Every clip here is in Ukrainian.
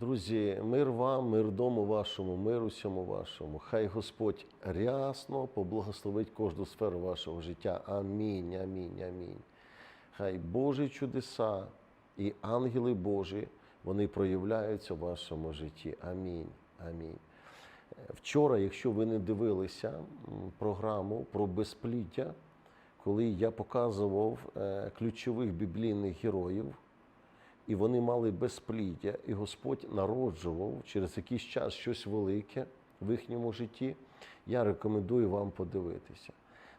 Друзі, мир вам, мир дому вашому, мир усьому вашому. Хай Господь рясно поблагословить кожну сферу вашого життя. Амінь, амінь, амінь. Хай Божі чудеса і ангели Божі вони проявляються в вашому житті. Амінь. Амінь. Вчора, якщо ви не дивилися програму про безпліття, коли я показував е, ключових біблійних героїв, і вони мали безпліддя, і Господь народжував через якийсь час щось велике в їхньому житті. Я рекомендую вам подивитися.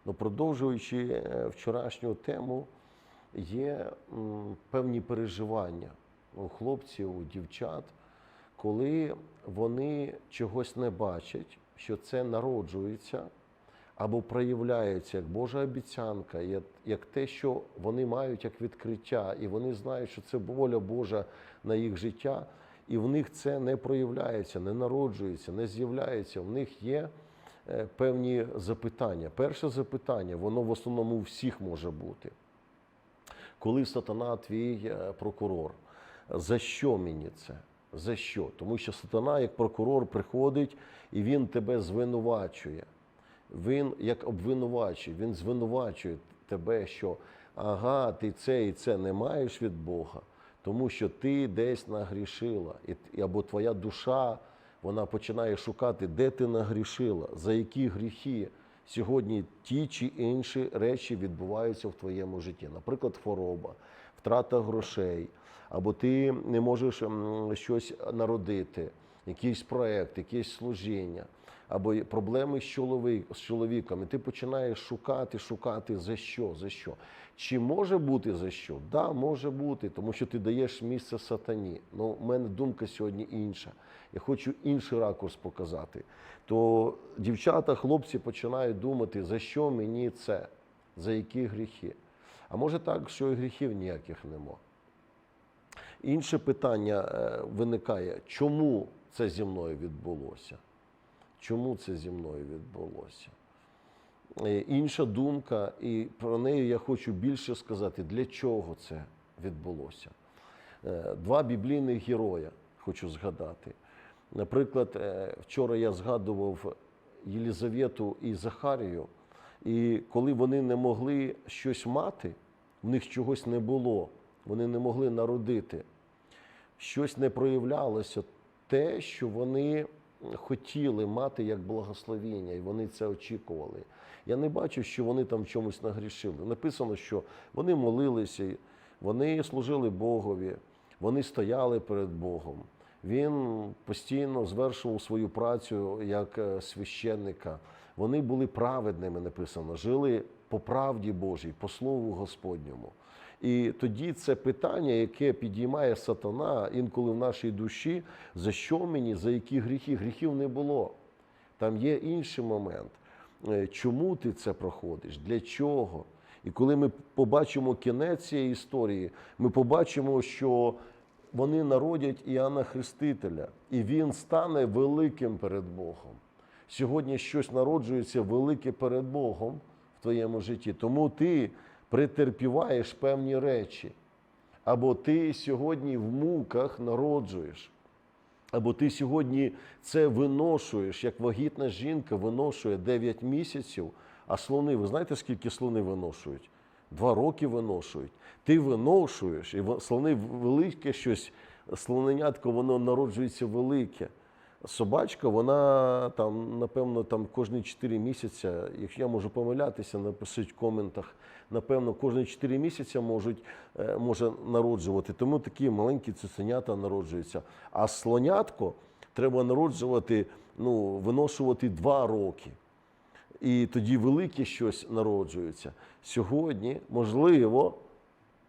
Ну, продовжуючи е, вчорашню тему, є певні переживання у хлопців, у дівчат, коли вони чогось не бачать, що це народжується або проявляється як Божа обіцянка, як, те, що вони мають як відкриття, і вони знають, що це воля Божа на їх життя, і в них це не проявляється, не народжується, не з'являється. В них є е, певні запитання. Перше запитання, воно в основному у всіх може бути. Коли сатана твій е, прокурор, за що мені це? За що? Тому що сатана, як прокурор, приходить і він тебе звинувачує. Він як обвинувачує, він звинувачує тебе, що ага, ти це і це не маєш від Бога, тому що ти десь нагрішила, і, або твоя душа вона починає шукати, де ти нагрішила, за які гріхи. Сьогодні ті чи інші речі відбуваються в твоєму житті. Наприклад, хвороба, втрата грошей, або ти не можеш щось народити, якийсь проект, якесь служіння, або проблеми з чоловік- з чоловіком, і ти починаєш шукати, шукати за що, за що. Чи може бути за що? Да, може бути, тому що ти даєш місце сатані. Ну, у мене думка сьогодні інша. Я хочу інший ракурс показати. То дівчата, хлопці починають думати, за що мені це, за які гріхи. А може так, що і гріхів ніяких нема. Інше питання е, виникає, чому це зі мною відбулося? Чому це зі мною відбулося? Е, Інша думка, і про неї я хочу більше сказати, для чого це відбулося. Е, Два біблійних героя хочу згадати. Наприклад, вчора я згадував Єлізавету і Захарію, і коли вони не могли щось мати, в них чогось не було, вони не могли народити, щось не проявлялося, те, що вони хотіли мати як благословіння, і вони це очікували. Я не бачу, що вони там чомусь нагрішили. Написано, що вони молилися, вони служили Богові, вони стояли перед Богом. Він постійно звершував свою працю як е, священника. Вони були праведними, написано, жили по правді Божій, по Слову Господньому. І тоді це питання, яке підіймає сатана інколи в нашій душі, за що мені, за які гріхи? Гріхів не було. Там є інший момент. Е, Чому ти це проходиш? Для чого? І коли ми побачимо кінець цієї історії, ми побачимо, що вони народять Іоанна Хрестителя, і він стане великим перед Богом. Сьогодні щось народжується велике перед Богом твоєму житті. Тому ти претерпіваєш певні речі. Або ти сьогодні в муках народжуєш. Або ти сьогодні це виношуєш, як вагітна жінка виношує 9 місяців, а слони, ви знаєте, скільки слони виношують? Два роки виношують. Ти виношуєш, і слони велике щось, слоненятко, воно народжується велике. Собачка, вона там, напевно, там кожні 4 місяці, якщо я можу помилятися, напишіть в коментах, напевно, кожні 4 місяці можуть, е, може народжувати. Тому такі маленькі цуценята народжуються. А слонятко треба народжувати, ну, виношувати 2 роки. І тоді велике щось народжується. Сьогодні, можливо,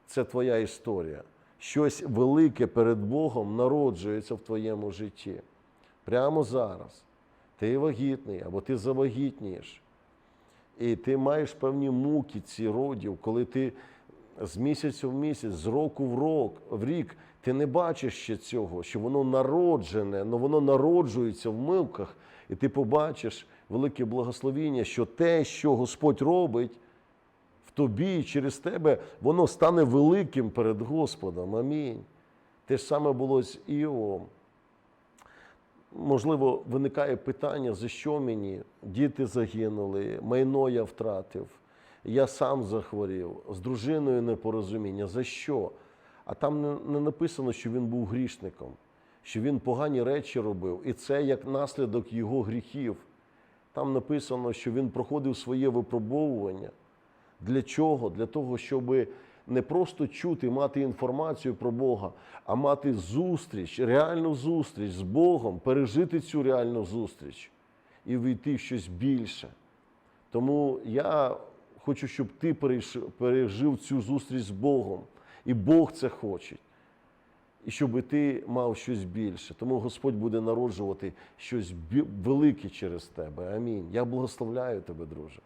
це твоя історія. Щось велике перед Богом народжується в твоєму житті. Прямо зараз. Ти вагітний або ти завагітнієш. І ти маєш певні муки ці родів, коли ти з місяця в місяць, з року в рок, в рік, ти не бачиш ще цього, що воно народжене, але воно народжується в милках, і ти побачиш велике благословіння, що те, що Господь робить в тобі і через тебе, воно стане великим перед Господом. Амінь. Те ж саме було з Іовом. Можливо, виникає питання, за що мені? Діти загинули, майно я втратив, я сам захворів, з дружиною непорозуміння. За що? А там не, написано, що він був грішником, що він погані речі робив, і це як наслідок його гріхів. Там написано, що він проходив своє випробовування. Для чого? Для того, щоб не просто чути, мати інформацію про Бога, а мати зустріч, реальну зустріч з Богом, пережити цю реальну зустріч і війти в щось більше. Тому я хочу, щоб ти пережив цю зустріч з Богом. І Бог це хоче. І щоб ти мав щось більше. Тому Господь буде народжувати щось велике через тебе. Амінь. Я благословляю тебе, друже.